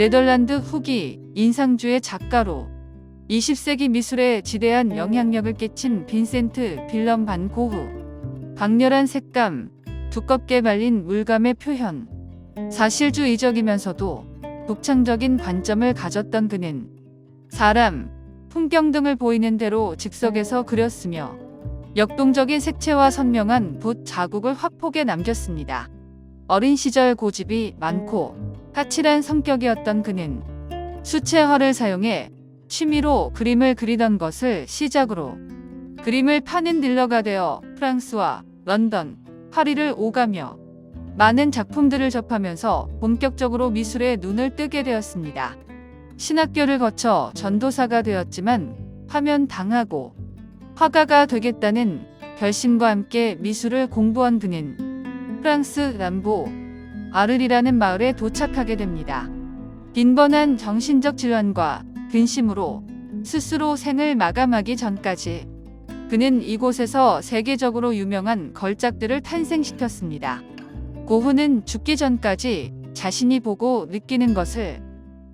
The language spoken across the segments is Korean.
네덜란드 후기 인상주의 작가로 20세기 미술에 지대한 영향력을 끼친 빈센트 빌럼 반 고흐. 강렬한 색감, 두껍게 발린 물감의 표현. 사실주의적이면서도 독창적인 관점을 가졌던 그는 사람, 풍경 등을 보이는 대로 즉석에서 그렸으며 역동적인 색채와 선명한 붓 자국을 화폭에 남겼습니다. 어린 시절 고집이 많고 까칠한 성격이었던 그는 수채화를 사용해 취미로 그림을 그리던 것을 시작으로 그림을 파는 딜러가 되어 프랑스와 런던, 파리를 오가며 많은 작품들을 접하면서 본격적으로 미술에 눈을 뜨게 되었습니다. 신학교를 거쳐 전도사가 되었지만 파면 당하고 화가가 되겠다는 결심과 함께 미술을 공부한 그는 프랑스 남부 아르리라는 마을에 도착하게 됩니다. 빈번한 정신적 질환과 근심으로 스스로 생을 마감하기 전까지 그는 이곳에서 세계적으로 유명한 걸작들을 탄생시켰습니다. 고흐는 죽기 전까지 자신이 보고 느끼는 것을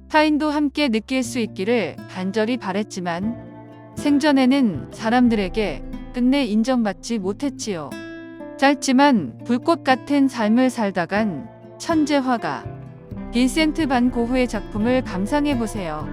타인도 함께 느낄 수 있기를 간절히 바랬지만 생전에는 사람들에게 끝내 인정받지 못했지요. 짧지만 불꽃 같은 삶을 살다간 천재 화가 빈센트 반 고흐의 작품을 감상해 보세요.